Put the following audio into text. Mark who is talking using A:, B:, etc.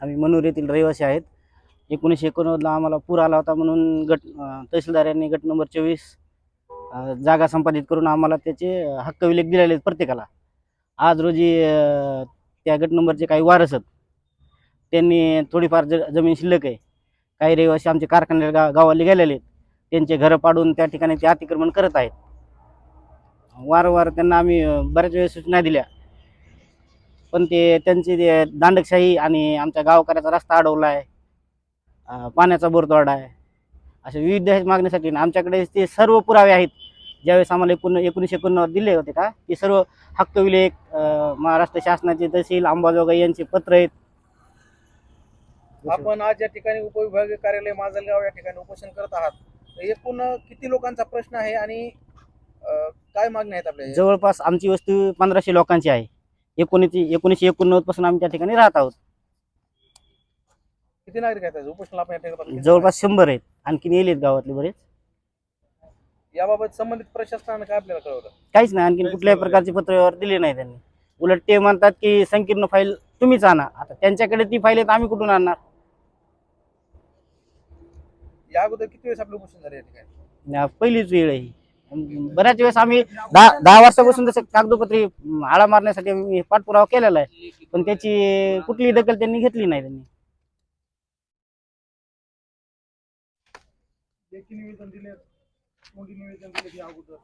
A: आम्ही मनोर येथील रहिवासी आहेत. एकोणीसशे एकोणनव्वदला आम्हाला पूर आला होता म्हणून गट तहसीलदार यांनी गट नंबर चोवीस जागा संपादित करून आम्हाला त्याचे हक्क विलेख दिलेले आहेत प्रत्येकाला. आज रोजी त्या गट नंबरचे काही वारस त्यांनी थोडीफार ज जमीन शिल्लक आहे. काही रहिवासी आमचे कारखान्याला गा गावाला गेलेले आहेत. त्यांचे घरं पाडून त्या ठिकाणी ते अतिक्रमण करत आहेत. वारंवार त्यांना आम्ही बऱ्याच वेळेस सूचना दिल्या. पण ते त्यांची ते दांडकशाही आणि आमच्या गावकऱ्याचा रस्ता अडवला आहे पाण्याचा बोरतोडा आहे. अशा विविध आणि आमच्याकडे ते सर्व पुरावे आहेत. ज्यावेळेस आम्हाला एकूण एकोणीसशे एकोणनव्वद दिले होते का? ते सर्व हक्क विलेख महाराष्ट्र शासनाचे तहसील अंबाजोगाई यांचे पत्र आहेत.
B: आपण आज या ठिकाणी उपविभागीय कार्यालय माजलगाव या ठिकाणी उपोषण करत आहात. एकूण किती लोकांचा प्रश्न आहे आणि काय मागण्या आहेत आपल्या
A: जवळपास आमची वस्ती पंधराशे लोकांची आहे. एकोणीसशे एकोणीसशे एकोणनव्वदपासून आम्ही त्या ठिकाणी राहत आहोत.
B: किती नागरिक आहेत? उपोषण आपण या ठिकाणी
A: जवळपास शंभर आहेत. आणखीन येईल गावातले बरेच.
B: याबाबत संबंधित प्रशासनाने काय आपल्याला कळवलं?
A: काहीच नाही. आणखीन कुठल्याही प्रकारचे पत्र व्यवहार दिले नाही त्यांनी. उलट ते म्हणतात की संकीर्ण फाईल तुम्हीच आणा. आता त्यांच्याकडे ती फाईल आहे तर आम्ही कुठून आणणार?
B: या अगोदर किती वेळेस आपलं उपोषण झालं या ठिकाणी?
A: या पहिलीच वेळ आहे ही. बऱ्याच वेळेस आम्ही दहा दहा वर्षापासून जसं कागदोपत्री आळा मारण्यासाठी आम्ही पाठपुरावा केलेला आहे. पण त्याची कुठलीही दखल त्यांनी घेतली नाही त्यांनी.
B: लेखी निवेदन दिले मोठी निवेदन दिले अगोदर.